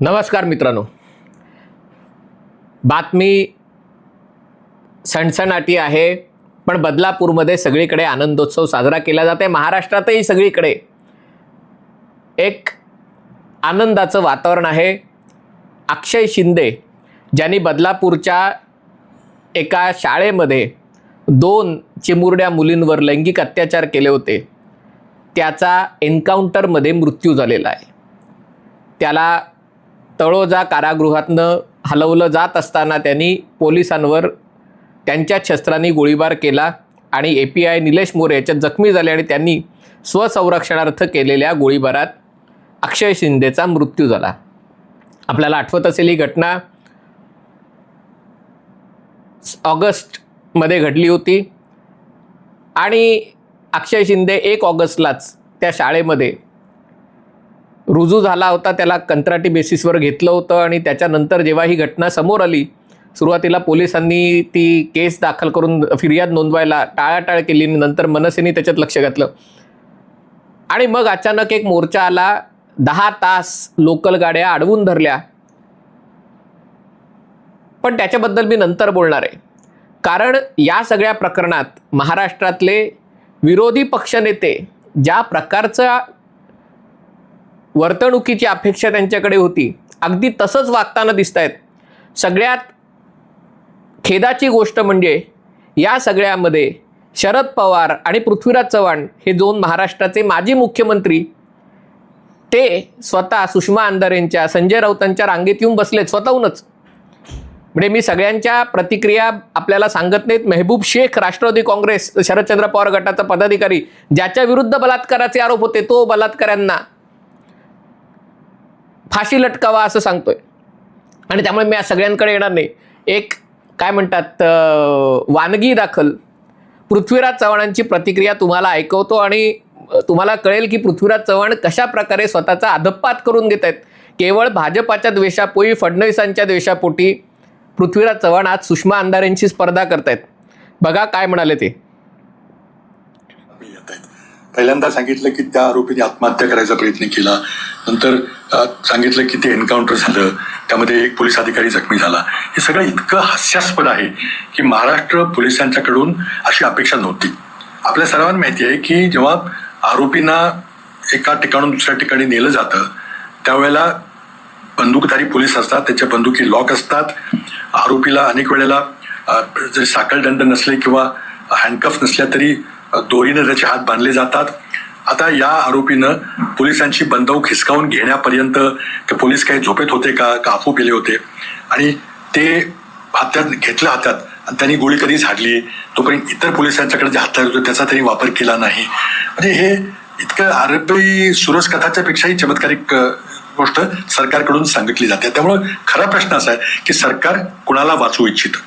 नमस्कार मित्रांनो. बातमी सणसणाटी आहे पण बदलापूरमध्ये सगळीकडे आनंदोत्सव साजरा केला जाते महाराष्ट्रातही सगळीकडे एक आनंदाचं वातावरण आहे. अक्षय शिंदे ज्यांनी बदलापूरच्या एका शाळेमध्ये दोन चिमुरड्या मुलींवर लैंगिक अत्याचार केले होते. त्याचा एन्काउंटरमध्ये मृत्यू झालेला आहे. त्याला तळोजा कारागृहातनं हलवलं जात असताना त्यांनी पोलिसांवर त्यांच्या शस्त्रांनी गोळीबार केला आणि A P I Nilesh More याच्यात जखमी झाले आणि त्यांनी स्वसंरक्षणार्थ केलेल्या गोळीबारात अक्षय शिंदेचा मृत्यू झाला. आपल्याला आठवत असेल ही घटना ऑगस्टमध्ये घडली होती. आणि अक्षय शिंदे एक ऑगस्टलाच त्या शाळेमध्ये रुजू झाला होता. त्याला कंत्राटी बेसिसवर घेतलं होतं आणि त्याच्यानंतर जेव्हा ही घटना समोर आली सुरुवातीला पोलिसांनी ती केस दाखल करून फिर्याद नोंदवायला टाळाटाळ केली आणि नंतर मनसेने त्याच्यात लक्ष घातलं. आणि मग अचानक एक मोर्चा आला. दहा तास लोकल गाड्या अडवून धरल्या. पण त्याच्याबद्दल मी नंतर बोलणार आहे. कारण या सगळ्या प्रकरणात महाराष्ट्रातले विरोधी पक्षनेते ज्या प्रकारचा वर्तणुकीची अपेक्षा त्यांच्याकडे होती अगदी तसंच वागताना दिसत आहेत सगळ्यात खेदाची गोष्ट म्हणजे या सगळ्यामध्ये शरद पवार आणि पृथ्वीराज चव्हाण हे दोन महाराष्ट्राचे माजी मुख्यमंत्री ते स्वतः सुषमा अंधारेंच्या संजय राऊतांच्या रांगेत येऊन बसलेत स्वतःहूनच. म्हणजे मी सगळ्यांच्या प्रतिक्रिया आपल्याला सांगत नाहीत. मेहबूब शेख राष्ट्रवादी काँग्रेस शरदचंद्र पवार गटाचा पदाधिकारी ज्याच्या विरुद्ध बलात्काराचे आरोप होते तो बलात्काऱ्यांना फाशी लटकावा असं सांगतोय. आणि त्यामुळे मी या सगळ्यांकडे येणार नाही. एक काय म्हणतात वानगी दाखल. पृथ्वीराज चव्हाणांची प्रतिक्रिया तुम्हाला ऐकवतो आणि तुम्हाला कळेल की पृथ्वीराज चव्हाण कशा प्रकारे स्वतःचा अधपात करून घेत आहेत केवळ भाजपाच्या द्वेषापोई फडणवीसांच्या द्वेषापोटी पृथ्वीराज चव्हाण आज सुषमा अंधारेंची स्पर्धा करतायत. बघा काय म्हणाले ते. पहिल्यांदा सांगितलं की त्या आरोपीने आत्महत्या करायचा प्रयत्न केला. नंतर सांगितलं की ते एन्काउंटर झालं. त्यामध्ये एक पोलीस अधिकारी जखमी झाला. हे सगळं इतकं हास्यास्पद आहे की महाराष्ट्र पोलिसांच्याकडून अशी अपेक्षा नव्हती. आपल्या सर्वांना माहिती आहे की जेव्हा आरोपींना एका ठिकाणून दुसऱ्या ठिकाणी नेलं जातं त्यावेळेला बंदूकधारी पोलीस असतात त्याच्या बंदुकी लॉक असतात. आरोपीला अनेक वेळेला जरी साखळदंड नसले किंवा हँडकफ नसल्या तरी दोरीनं दोरीने त्याचे हात बांधले जातात. आता या आरोपीनं पोलिसांची बंदूक हिसकावून घेण्यापर्यंत ते पोलीस काही झोपेत होते का का केले होते? आणि ते हातात घेतलं हातात आणि त्यांनी गोळी कधी झाडली तोपर्यंत इतर पोलिसांच्याकडे जे हातात होते त्याचा त्यांनी वापर केला नाही. म्हणजे हे इतकं आरोपी सुरस कथाच्या पेक्षाही चमत्कारिक गोष्ट सरकारकडून सांगितली जाते. त्यामुळं खरा प्रश्न असा आहे की सरकार कुणाला वाचू इच्छितं?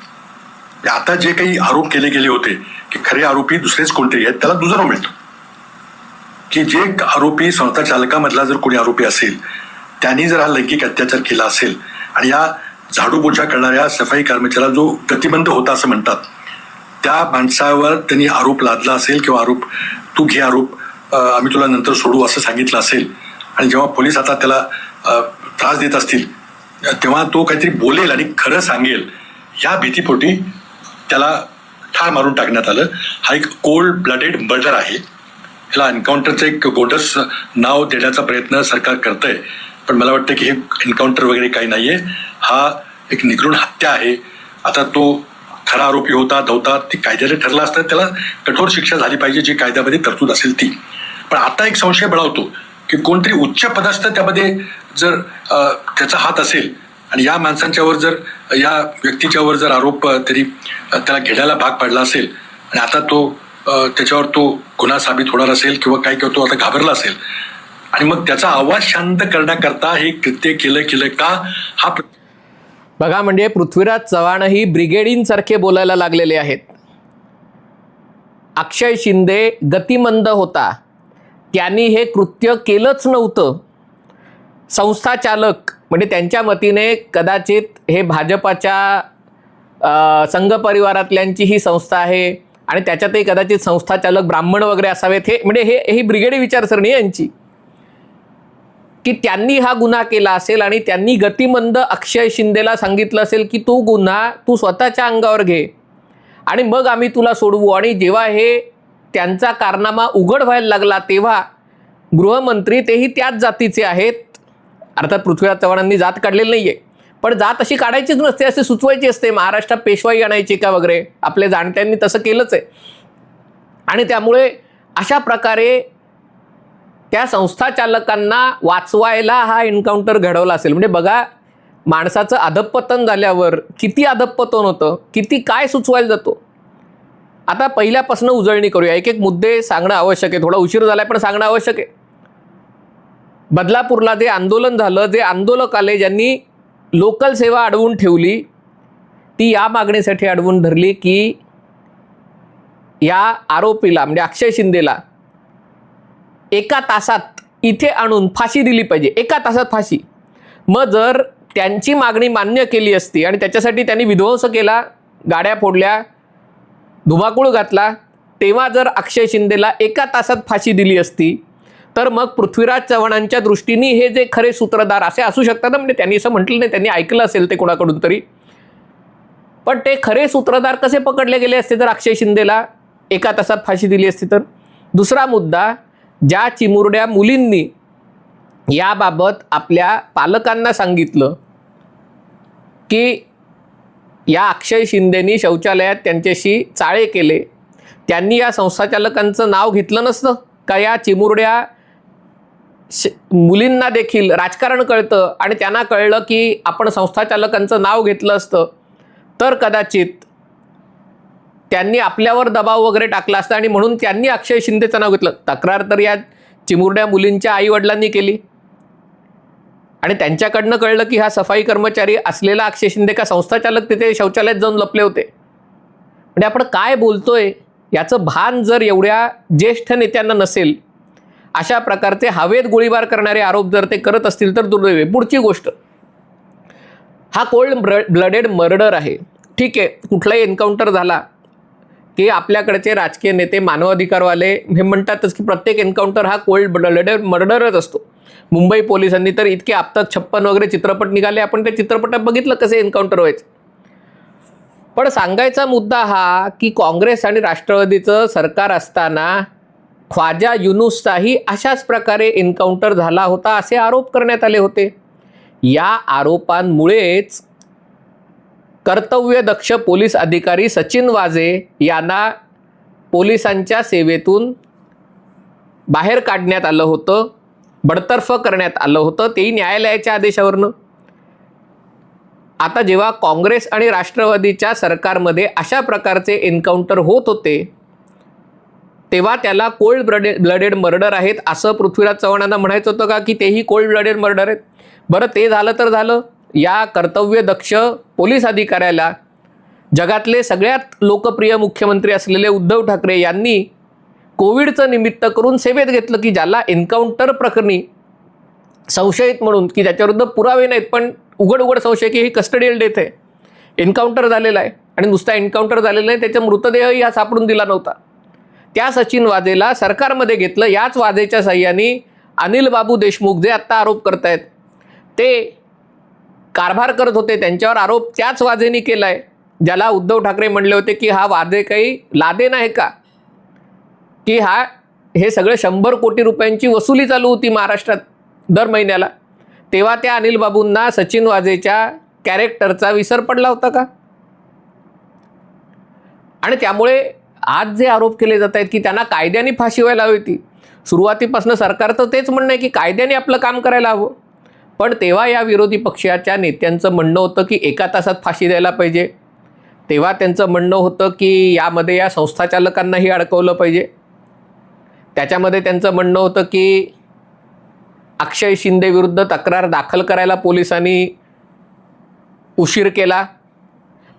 आता जे काही आरोप केले गेले होते की खरे आरोपी दुसरेच कोणतरी आहेत त्याला दुजरा मिळतो. की जे आरोपी संस्था चालकामधला जर कोणी आरोपी असेल त्यांनी जर हा लैंगिक अत्याचार केला असेल आणि या झाडूपोछा करणाऱ्या सफाई कर्मचाऱ्याला जो गतिबंध होता असं म्हणतात त्या माणसावर त्यांनी आरोप लादला असेल किंवा आरोप तू घे आरोप आम्ही तुला नंतर सोडू असं सांगितलं असेल आणि जेव्हा पोलीस आता त्याला त्रास देत असतील तेव्हा तो काहीतरी बोलेल आणि खरं सांगेल. या भीतीपोटी त्याला ठार मारून टाकण्यात आलं. हा एक कोल्ड ब्लडेड मर्डर आहे. ह्याला एन्काउंटरचं एक गोडस नाव देण्याचा प्रयत्न सरकार करतंय. पण मला वाटतं की हे एन्काउंटर वगैरे काही नाही आहे हा एक निगृण हत्या आहे. आता तो खरा आरोपी होता धवता ती कायद्याने ठरला असता. त्याला कठोर शिक्षा झाली पाहिजे जी कायद्यामध्ये तरतूद असेल ती. पण आता एक संशय बळावतो. की कोणतरी उच्च पदस्थ त्यामध्ये जर त्याचा हात असेल आणि या माणसांच्यावर जर या व्यक्तीच्यावर जर आरोप तरी त्याला घेण्याला भाग पडला असेल आणि आता तो त्याच्यावर तो गुन्हा साबित होणार असेल किंवा काय किंवा तो आता घाबरला असेल आणि मग त्याचा आवाज शांत करण्याकरता हे कृत्य केलं केलं का? हा प्र- बघा म्हणजे पृथ्वीराज चव्हाणही ब्रिगेडींसारखे बोलायला लागलेले आहेत. अक्षय शिंदे गतिमंद होता. त्यांनी हे कृत्य केलंच नव्हतं. संस्थाचालक म्हणजे त्यांच्या मतीने कदाचित हे भाजपाच्या संघ परिवारातल्यांची ही संस्था आहे आणि त्याच्यातही कदाचित संस्थाचालक ब्राह्मण वगैरे असावेत हे म्हणजे हे ही ब्रिगेड विचारसरणी यांची. की त्यांनी हा गुन्हा केला असेल आणि त्यांनी गतिमंद अक्षय शिंदेला सांगितलं असेल की तू गुन्हा तू स्वतःच्या अंगावर घे आणि मग आम्ही तुला सोडवू आणि जेव्हा हे त्यांचा कारनामा उघड व्हायला लागला तेव्हा गृहमंत्री तेही त्याच जातीचे आहेत. अर्थात पृथ्वीराज चव्हाणांनी जात काढलेली नाही आहे पण जात अशी काढायचीच नसते असे सुचवायची असते. महाराष्ट्रात पेशवाई आणायची का वगैरे? आपल्या जाणत्यांनी तसं केलंच आहे. आणि त्यामुळे अशा प्रकारे त्या संस्था चालकांना वाचवायला हा एन्काउंटर घडवला असेल. म्हणजे बघा माणसाचं अधपतन झाल्यावर किती अधपतन होतं किती काय सुचवायला जातो? आता पहिल्यापासून उजळणी करूया. एक एक मुद्दे सांगणं आवश्यक आहे. थोडा उशीर झालाय पण सांगणं आवश्यक आहे. बदलापूरला जे आंदोलन झालं जे आंदोलक आले ज्यांनी लोकल सेवा अडवून ठेवली ती या मागणीसाठी अडवून धरली की या आरोपीला म्हणजे अक्षय शिंदेला एका तासात इथे आणून फाशी दिली पाहिजे. एका तासात फाशी. मग जर त्यांची मागणी मान्य केली असती आणि त्याच्यासाठी त्यांनी विध्वंस केला गाड्या फोडल्या धुमाकूळ घातला तेव्हा जर अक्षय शिंदेला एका तासात फाशी दिली असती तर मग पृथ्वीराज चव्हाणांच्या दृष्टीने हे जे खरे सूत्रधार असे असू शकतात ना? म्हणजे त्यांनी असं म्हटलं नाही त्यांनी ऐकलं असेल ते कोणाकडून तरी. पण ते खरे सूत्रधार कसे पकडले गेले असते तर अक्षय शिंदेला एका तासात फाशी दिली असती तर? दुसरा मुद्दा ज्या चिमुरड्या मुलींनी याबाबत आपल्या पालकांना सांगितलं की या अक्षय शिंदेनी शौचालयात त्यांच्याशी चाळे केले. त्यांनी या संस्थाचालकांचं नाव घेतलं नसतं का? या चिमुरड्या श मुलींना देखील राजकारण कळतं आणि त्यांना कळलं की आपण संस्थाचालकांचं नाव घेतलं असतं. तर कदाचित त्यांनी आपल्यावर दबाव वगैरे टाकला असता आणि म्हणून त्यांनी अक्षय शिंदेचं नाव घेतलं. तक्रार तर या चिमुरड्या मुलींच्या आईवडिलांनी केली. आणि त्यांच्याकडनं कळलं की हा सफाई कर्मचारी असलेला अक्षय शिंदे का संस्थाचालक तिथे शौचालयात जाऊन लपले होते. म्हणजे आपण काय बोलतोय याचं भान जर एवढ्या ज्येष्ठ नेत्यांना नसेल अशा प्रकारचे हवेत गोळीबार करणारे आरोप जर ते करत असतील तर दुर्दैव. पुढची गोष्ट. हा कोल्ड ब्लडेड मर्डर आहे. ठीक आहे कुठलाही एन्काउंटर झाला की आपल्याकडचे राजकीय नेते मानवाधिकारवाले हे म्हणतातच की प्रत्येक एन्काउंटर हा कोल्ड ब्लडेड मर्डरच असतो. मुंबई पोलिसांनी तर इतके आपतात छप्पन वगैरे चित्रपट निघाले. आपण त्या चित्रपटात बघितलं कसे एन्काउंटर व्हायचे? पण सांगायचा मुद्दा हा की काँग्रेस आणि राष्ट्रवादीचं सरकार असताना ख्वाजा युनुसचाही अशाच प्रकारे एन्काउंटर झाला होता असे आरोप करण्यात आले होते. या आरोपांमुळेच कर्तव्यदक्ष पोलीस अधिकारी सचिन वाजे यांना पोलिसांच्या सेवेतून बाहेर काढण्यात आलं होतं. बडतर्फ करण्यात आलं होतं तेही न्यायालयाच्या आदेशावरनं. आता जेव्हा काँग्रेस आणि राष्ट्रवादीच्या सरकारमध्ये अशा प्रकारचे एन्काउंटर होत होते तेव्हा त्याला कोल्ड ब्लडेड ब्लडेड मर्डर आहेत असं पृथ्वीराज चव्हाणांना म्हणायचं होतं का की तेही कोल्ड ब्लडेड मर्डर आहेत? बरं ते झालं तर झालं. या कर्तव्यदक्ष पोलीस अधिकाऱ्याला जगातले सगळ्यात लोकप्रिय मुख्यमंत्री असलेले उद्धव ठाकरे यांनी कोविडचं निमित्त करून सेवेत घेतलं की ज्याला एन्काउंटर प्रकरणी संशयित म्हणून की ज्याच्याविरुद्ध पुरावे नाहीत पण उघड उघड संशय की ही कस्टडियल डेथ आहे. एन्काउंटर झालेला आहे आणि नुसता एन्काउंटर झालेला नाही त्याचा मृतदेहही हा सापडून दिला नव्हता. त्या सचिन वाजेला सरकारमध्ये घेतलं याच वाजेच्या सह्याने अनिल बाबू देशमुख जे आत्ता आरोप करतायत ते कारभार करत होते त्यांच्यावर आरोप त्याच वाजेने केला आहे ज्याला उद्धव ठाकरे म्हणले होते की हा वादे काही लादे नाही का? की हा हे सगळं शंभर कोटी रुपयांची वसुली चालू होती महाराष्ट्रात दर महिन्याला. तेव्हा त्या अनिल बाबूंना सचिन वाजेच्या कॅरेक्टरचा विसर पडला होता का? आणि त्यामुळे आज जे आरोप केले जात आहेत की त्यांना कायद्याने फाशी व्हायला हवी होती. सुरुवातीपासून सरकार तर तेच म्हणणं आहे की कायद्याने आपलं काम करायला हवं. पण तेव्हा या विरोधी पक्षाच्या नेत्यांचं म्हणणं होतं की एका तासात फाशी द्यायला पाहिजे. तेव्हा त्यांचं म्हणणं होतं की यामध्ये या संस्थाचालकांनाही अडकवलं पाहिजे. त्याच्यामध्ये त्यांचं म्हणणं होतं की अक्षय शिंदे विरुद्ध तक्रार दाखल करायला पोलिसांनी उशीर केला.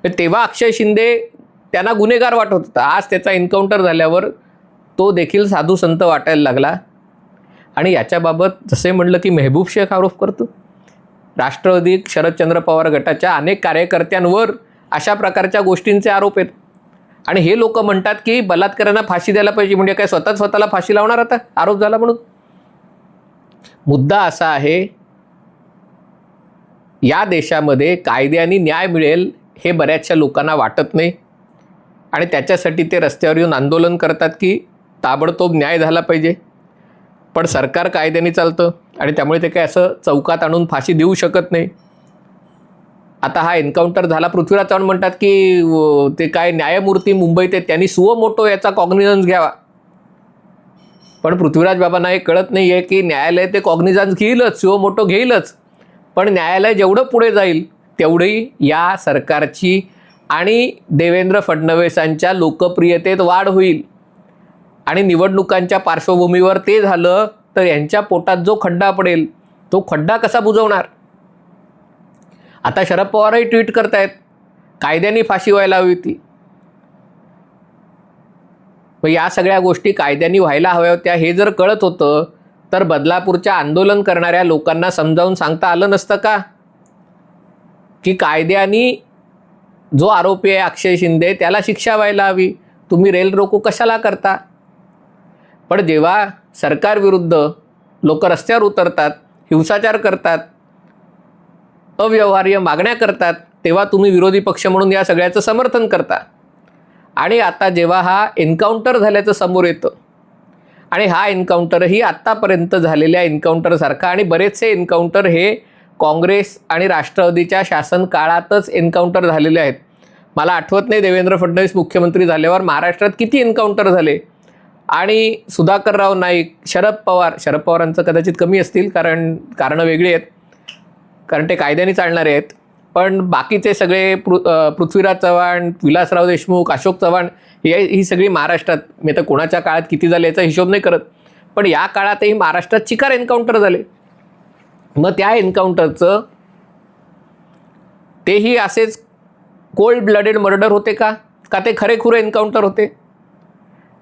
तर तेव्हा अक्षय शिंदे त्यांना गुन्हेगार वाटत होता. आज त्याचा एन्काउंटर झाल्यावर तो देखील साधू संत वाटायला लागला. आणि याच्याबाबत जसे म्हणलं की मेहबूब शेख आरोप करतो. राष्ट्रवादी शरदचंद्र पवार गटाच्या अनेक कार्यकर्त्यांवर अशा प्रकारच्या गोष्टींचे आरोप आहेत आणि हे लोक म्हणतात की बलात्कारांना फाशी द्यायला पाहिजे म्हणजे काय स्वतः स्वतःला फाशी लावणार आता? आरोप झाला म्हणून. मुद्दा असा आहे या देशामध्ये कायद्याने न्याय मिळेल हे बऱ्याचशा लोकांना वाटत नाही. आणि त्याच्यासाठी ते रस्त्यावर येऊन आंदोलन करतात की ताबडतोब न्याय झाला पाहिजे. पण सरकार कायद्याने चालतं आणि त्यामुळे ते काय असं चौकात आणून फाशी देऊ शकत नाही. आता हा एन्काउंटर झाला. पृथ्वीराज चव्हाण म्हणतात की ते काय न्यायमूर्ती मुंबईत आहेत त्यांनी सुओ मोटो याचा कॉग्निझन्स घ्यावा. पण पृथ्वीराज बाबांना हे कळत नाही आहे की न्यायालय ते कॉग्निझन्स घेईलच सुओ मोटो घेईलच. पण न्यायालय जेवढं पुढे जाईल तेवढी या सरकारची आणि देवेंद्र फडणवीसांच्या लोकप्रियतेत वाढ होईल. आणि निवडणुकांच्या पार्श्वभूमीवर ते झालं तर यांच्या पोटात जो खड्डा पडेल तो खड्डा कसा बुजवणार? आता शरद पवारही ट्विट करतायत. कायद्याने फाशी व्हायला हवी होती. मग या सगळ्या गोष्टी कायद्याने व्हायला हव्या होत्या हे जर कळत होतं तर बदलापूरच्या आंदोलन करणाऱ्या लोकांना समजावून सांगता आलं नसतं का? की कायद्याने जो आरोपी आहे अक्षय शिंदे त्याला शिक्षा व्हायला हवी. तुम्ही रेल रोको कशाला करता? पण जेव्हा सरकारविरुद्ध लोक रस्त्यावर उतरतात हिंसाचार करतात अव्यवहार्य मागण्या करतात तेव्हा तुम्ही विरोधी पक्ष म्हणून या सगळ्याचं समर्थन करता. आणि आता जेव्हा हा एन्काउंटर झाल्याचं समोर येतं आणि हा एन्काउंटरही आत्तापर्यंत झालेल्या एन्काउंटरसारखा आणि बरेचसे एन्काउंटर हे काँग्रेस आणि राष्ट्रवादीच्या शासन काळातच एन्काउंटर झालेले आहेत. मला आठवत नाही देवेंद्र फडणवीस मुख्यमंत्री झाल्यावर महाराष्ट्रात किती एन्काउंटर झाले. आणि सुधाकरराव नाईक शरद पवार शरद पवारांचं कदाचित कमी असतील कारण कारणं वेगळी आहेत. कारण ते कायद्याने चालणारे आहेत. पण बाकीचे सगळे पृ पृथ्वीराज चव्हाण विलासराव देशमुख अशोक चव्हाण हे ही सगळी महाराष्ट्रात मी तर कोणाच्या काळात किती झाले याचा हिशोब नाही करत. पण या काळातही महाराष्ट्रात चिकार एन्काउंटर झाले. मग त्या एन्काउंटरचं तेही असेच कोल्ड ब्लडेड मर्डर होते का? का ते खरेखुरे एन्काउंटर होते?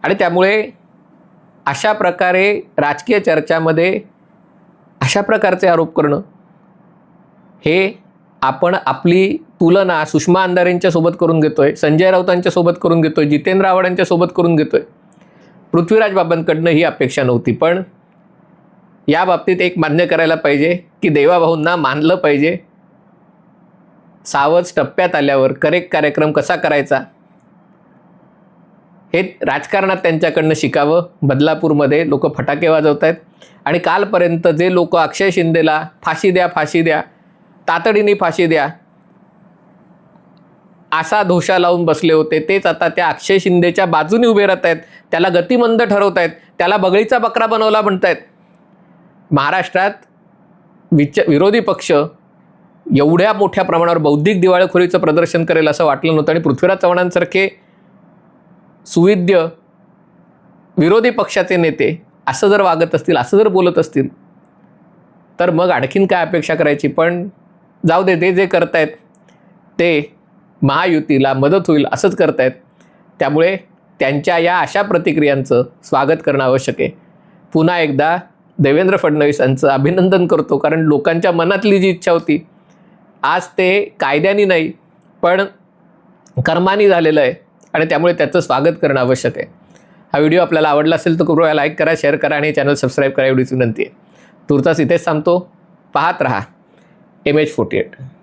आणि त्यामुळे अशा प्रकारे राजकीय चर्चामध्ये अशा प्रकारचे आरोप करणं हे आपण आपली तुलना सुषमा अंधारेंच्या सोबत करून घेतोय संजय राऊतांच्या सोबत करून घेतोय जितेंद्र आव्हाडांच्या सोबत करून घेतोय. पृथ्वीराज बाबांकडनं ही अपेक्षा नव्हती पण या बाबतीत एक मान्य करायला पाहिजे की देवाभाऊंना मानलं पाहिजे. सावज टप्प्यात आल्यावर करेक्ट कार्यक्रम कसा करायचा? हे राजकारणात त्यांच्याकडनं शिकावं. बदलापूरमध्ये लोक फटाके वाजवत आहेत आणि कालपर्यंत जे लोक अक्षय शिंदेला फाशी द्या फाशी द्या तातडीने फाशी द्या. असा धोशा लावून बसले होते. तेच आता त्या अक्षय शिंदेच्या बाजूने उभे राहत आहेत. त्याला गतिमंद ठरवत आहेत. त्याला बगळीचा बकरा बनवला म्हणतायत. महाराष्ट्रात विच विरोधी पक्ष एवढ्या मोठ्या प्रमाणावर बौद्धिक दिवाळखोरीचं प्रदर्शन करेल असं वाटलं नव्हतं आणि पृथ्वीराज चव्हाणांसारखे सुविद्य विरोधी पक्षाचे नेते असं जर वागत असतील असं जर बोलत असतील तर मग आणखीन काय अपेक्षा करायची? पण जाऊ दे ते जे करतायत ते महायुतीला मदत होईल असंच करतायत. त्यामुळे त्यांच्या या अशा प्रतिक्रियांचं स्वागत करणं आवश्यक आहे. पुन्हा एकदा देवेंद्र फडणवीस यांचं अभिनंदन करतो कारण लोकांच्या मनातली जी इच्छा होती आज ते कायद्याने नाही पण कर्मानी झालेलं आहे आणि त्यामुळे त्याचं स्वागत करणं आवश्यक आहे. हा व्हिडिओ आपल्याला आवडला असेल तर कृपया लाईक करा शेअर करा आणि चॅनल सबस्क्राईब करा एवढीच विनंती आहे. तुर्तास इथेच थांबतो. पाहत रहा. MH48